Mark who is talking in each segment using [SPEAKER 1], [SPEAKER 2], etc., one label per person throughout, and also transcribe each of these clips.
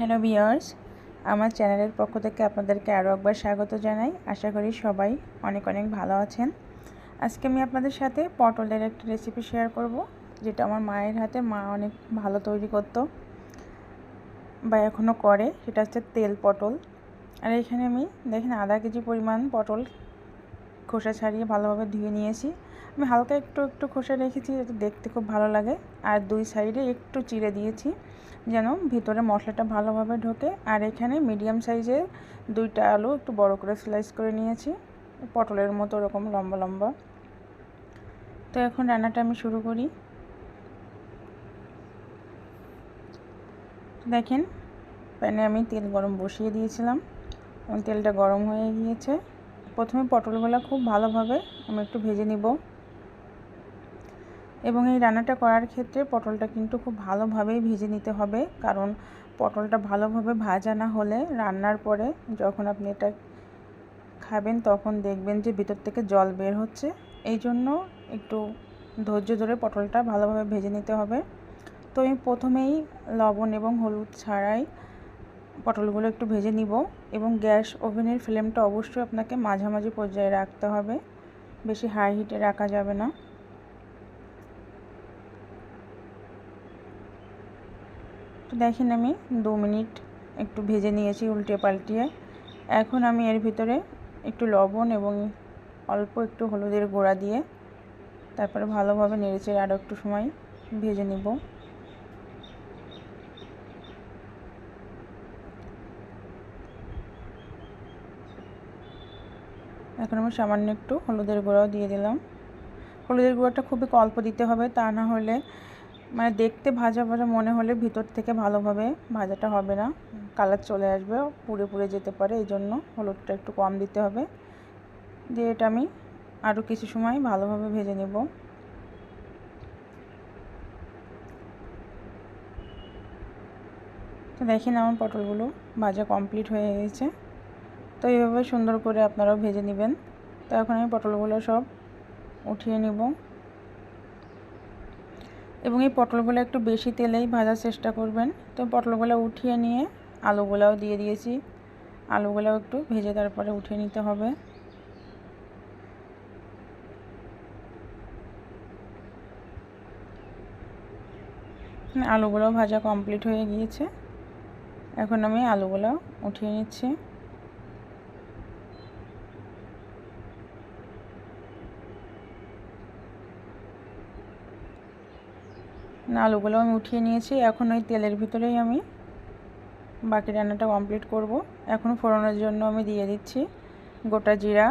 [SPEAKER 1] Hello viewers আমার চ্যানেলের পক্ষ থেকে আপনাদেরকে আরও একবার স্বাগত জানাই। আশা করি সবাই অনেক অনেক ভালো আছেন। আজকে আমি আপনাদের সাথে পটলের একটা রেসিপি শেয়ার করব, যেটা আমার মায়ের হাতে মা অনেক ভালো তৈরি করতো বা এখনও করে। সেটা হচ্ছে তেল পটল। আর এখানে আমি দেখেন আধা কেজি পরিমাণ পটল খোসা ছাড়িয়ে ভালোভাবে ধুয়ে নিয়েছি। আমি হালকা একটু একটু খোসা রেখেছি, যাতে দেখতে খুব ভালো লাগে। আর দুই সাইডে একটু চিড়ে দিয়েছি, যেন ভিতরে মশলাটা ভালোভাবে ঢোকে। আর এখানে মিডিয়াম সাইজের দুইটা আলু একটু বড় করে স্লাইস করে নিয়েছি। পটলের মতো ওরকম লম্বা লম্বা। তো এখন রান্নাটা আমি শুরু করি। দেখেন, প্যানে আমি তেল গরম বসিয়ে দিয়েছিলাম। তেলটা গরম হয়ে গিয়েছে। প্রথমে পটলগুলো খুব ভালোভাবে আমি একটু ভেজে নিব। এবং এই রান্নাটা করার ক্ষেত্রে পটলটা কিন্তু খুব ভালোভাবেই ভেজে নিতে হবে। কারণ পটলটা ভালোভাবে ভাজা না হলে রান্নার পরে যখন আপনি এটা খাবেন তখন দেখবেন যে ভিতর থেকে জল বের হচ্ছে। এই জন্য একটু ধৈর্য ধরে পটলটা ভালোভাবে ভেজে নিতে হবে। তো আমি প্রথমেই লবণ এবং হলুদ ছাড়াই পটলগুলো একটু ভেজে নিব এবং গ্যাস ওভেনের ফ্লেমটা অবশ্যই আপনাকে মাঝামাঝি পর্যায়ে রাখতে হবে। বেশি হাই হিটে রাখা যাবে না। তো দেখেন আমি দু মিনিট একটু ভেজে নিয়েছি উল্টে পাল্টিয়ে। এখন আমি এর ভিতরে একটু লবণ এবং অল্প একটু হলুদের গোড়া দিয়ে তারপরে ভালোভাবে নেড়েচেড়ে আরও একটু সময় ভেজে নিব। এখন আমি সামান্য একটু হলুদের গুঁড়াও দিয়ে দিলাম। হলুদের গুঁড়োটা খুবই অল্প দিতে হবে, তা না হলে মানে দেখতে ভাজা ভাজা মনে হলে ভিতর থেকে ভালোভাবে ভাজাটা হবে না। কালার চলে আসবে, পুড়ে পুড়ে যেতে পারে, এই জন্য হলুদটা একটু কম দিতে হবে। দিয়ে এটা আমি আরও কিছু সময় ভালোভাবে ভেজে নেব। তো দেখেন আমার পটলগুলো ভাজা কমপ্লিট হয়ে গেছে। তো এইভাবে সুন্দর করে আপনারাও ভেজে নেবেন। তো এখন আমি পটলগুলো সব উঠিয়ে নেব। এবং এই পটলগুলো একটু বেশি তেলেই ভাজার চেষ্টা করবেন। তো পটলগুলো উঠিয়ে নিয়ে আলুগুলাও দিয়ে দিয়েছি। আলুগুলাও একটু ভেজে তারপরে উঠিয়ে নিতে হবে। আলুগুলো ভাজা কমপ্লিট হয়ে গিয়েছে। এখন আমি আলুগুলো উঠিয়ে নিচ্ছি। আলুগুলো আমি উঠিয়ে নিয়েছি। এখন ওই তেলের ভিতরেই আমি বাকি রান্নাটা কমপ্লিট করব। এখন ফোড়নের জন্য আমি দিয়ে দিচ্ছি গোটা জিরা,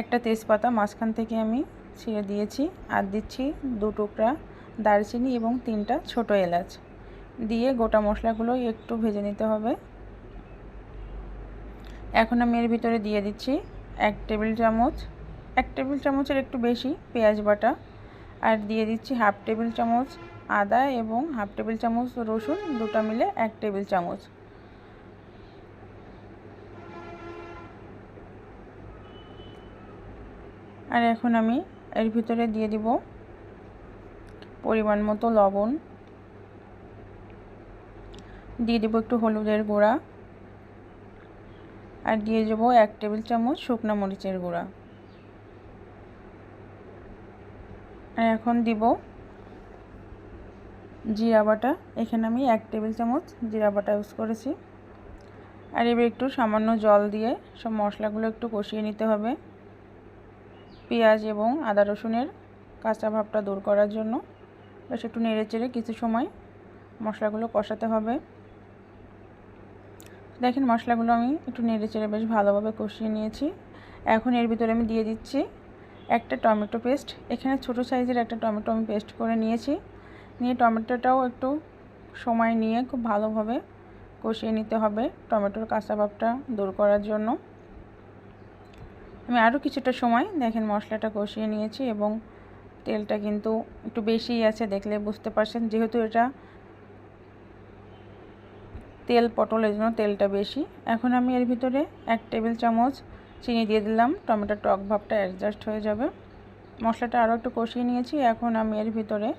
[SPEAKER 1] একটা তেজপাতা মাঝখান থেকে আমি ছিঁড়ে দিয়েছি আর দিচ্ছি দু টুকরা দারচিনি এবং তিনটা ছোট এলাচ। দিয়ে গোটা মশলাগুলো একটু ভেজে নিতে হবে। এখন আমি এর ভিতরে দিয়ে দিচ্ছি এক টেবিল চামচ, এক টেবিল চামচের একটু বেশি পেঁয়াজ বাটা। আর দিয়ে দিচ্ছি হাফ টেবিল চামচ আদা এবং হাফ টেবিল চামচ রসুন, দুটো মিলে এক টেবিল চামচ। আর এখন আমি এর ভিতরে দিয়ে দিব পরিমাণ মতো লবণ। দিয়ে দেবো একটু হলুদের গুঁড়া। আর দিয়ে দেবো এক টেবিল চামচ শুকনো মরিচের গুঁড়া আর এখন দিব জিরা বাটা। এখানে আমি এক টেবিল চামচ জিরা বাটা ইউজ করেছি। আর এবার একটু সামান্য জল দিয়ে সব মশলাগুলো একটু কষিয়ে নিতে হবে। পেঁয়াজ এবং আদা রসুনের কাঁচা ভাবটা দূর করার জন্য। বেশ একটু নেড়ে চেড়ে কিছু সময় মশলাগুলো কষাতে হবে। দেখেন মশলাগুলো আমি একটু নেড়ে চেড়ে বেশ ভালোভাবে কষিয়ে নিয়েছি। এখন এর ভিতরে আমি দিয়ে দিচ্ছি একটা টমেটো পেস্ট। এখানে ছোট সাইজের একটা টমেটো আমি পেস্ট করে নিয়েছি। নিয়ে টমেটোটাও একটু সময় নিয়ে খুব ভালোভাবে কষিয়ে নিতে হবে টমেটোর কাঁচা ভাবটা দূর করার জন্য। আমি আরও কিছুটা সময় দেখেন মশলাটা কষিয়ে নিয়েছি এবং তেলটা কিন্তু একটু বেশিই আছে দেখলে বুঝতে পারছেন। যেহেতু এটা তেল পটল এই জন্য তেলটা বেশি। এখন আমি এর ভিতরে এক টেবিল চামচ চিনি দিয়ে দিলাম। টমেটোর টক ভাবটা অ্যাডজাস্ট হয়ে যাবে। মশলাটা আরও একটু কষিয়ে নিয়েছি। এখন আমি এর ভিতরে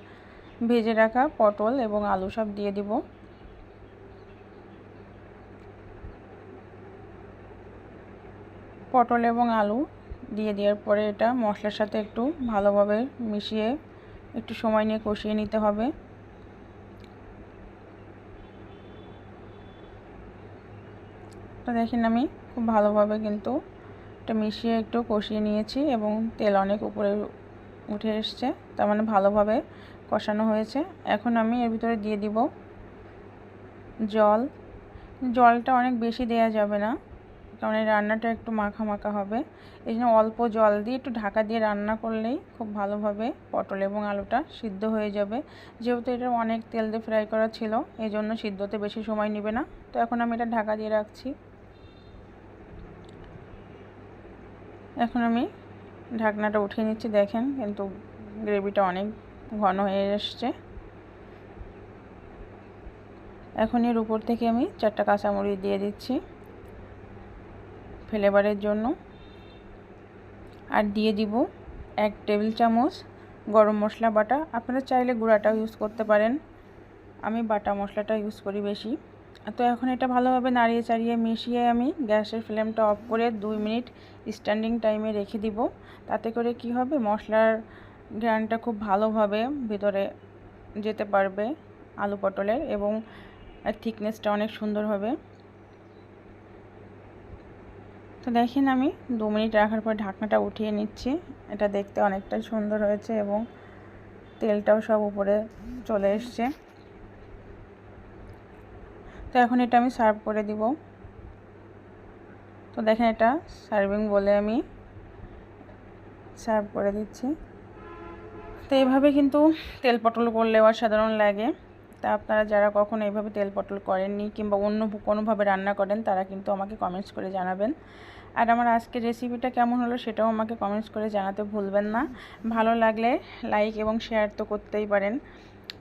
[SPEAKER 1] ভেজে রাখা পটল এবং আলু সব দিয়ে দিব। পটল এবং আলু দিয়ে দেওয়ার পরে এটা মশলার সাথে একটু ভালোভাবে মিশিয়ে একটু সময় নিয়ে কষিয়ে নিতে হবে। দেখেন আমি খুব ভালোভাবে কিন্তু এটা মিশিয়ে একটু কষিয়ে নিয়েছি এবং তেল অনেক উপরে উঠে এসছে, তার মানে ভালোভাবে কষানো হয়েছে। এখন আমি এর ভিতরে দিয়ে দিব জল। জলটা অনেক বেশি দেয়া যাবে না, কারণ এই রান্নাটা একটু মাখা মাখা হবে। এই জন্য অল্প জল দিয়ে একটু ঢাকা দিয়ে রান্না করলেই খুব ভালোভাবে পটল এবং আলুটা সিদ্ধ হয়ে যাবে। যেহেতু এটা অনেক তেল দিয়ে ফ্রাই করা ছিল, এই জন্য সিদ্ধতে বেশি সময় নেবে না। তো এখন আমি এটা ঢাকা দিয়ে রাখছি। এখন আমি ঢাকনাটা উঠিয়ে নিচ্ছি, দেখেন কিন্তু গ্রেভিটা অনেক ঘন হয়ে এসছে। এখন এর উপর থেকে আমি চারটা কাঁচামরিচ দিয়ে দিচ্ছি ফ্লেভারের জন্য। আর দিয়ে দিব এক টেবিল চামচ গরম মশলা বাটা। আপনারা চাইলে গুঁড়াটাও ইউজ করতে পারেন। আমি বাটা মশলাটা ইউজ করি বেশি। তো এখন এটা ভালোভাবে নাড়িয়ে চাড়িয়ে মিশিয়ে আমি গ্যাসের ফ্লেমটা অফ করে দুই মিনিট স্ট্যান্ডিং টাইমে রেখে দিব। তাতে করে কি হবে? মশলার গ্রানটা খুব ভালোভাবে ভিতরে যেতে পারবে আলু পটলের এবং থিকনেসটা অনেক সুন্দর হবে। তো দেখেন আমি দু মিনিট রাখার পর ঢাকনাটা উঠিয়ে নিচ্ছি। এটা দেখতে অনেকটাই সুন্দর হয়েছে এবং তেলটাও সব উপরে চলে এসছে। তো এখন এটা আমি সার্ভ করে দিব। তো দেখেন এটা সার্ভিং বলে আমি সার্ভ করে দিচ্ছি। তো এইভাবে কিন্তু তেল পটল করলেও সাধারণ লাগে। তা আপনারা যারা কখনো এইভাবে তেল পটল করেননি কিংবা অন্য কোনোভাবে রান্না করেন, তারা কিন্তু আমাকে কমেন্টস করে জানাবেন। আর আমার আজকের রেসিপিটা কেমন হলো সেটাও আমাকে কমেন্টস করে জানাতে ভুলবেন না। ভালো লাগলে লাইক এবং শেয়ার তো করতেই পারেন।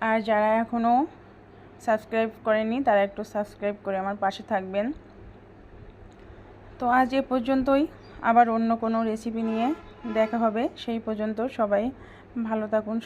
[SPEAKER 1] আর যারা এখনও সাবস্ক্রাইব করেনি তারা একটু সাবস্ক্রাইব করে আমার পাশে থাকবেন। তো আজ এ পর্যন্তই, আবার অন্য কোনো রেসিপি নিয়ে দেখা হবে, সেই পর্যন্ত সবাই ভালো থাকুন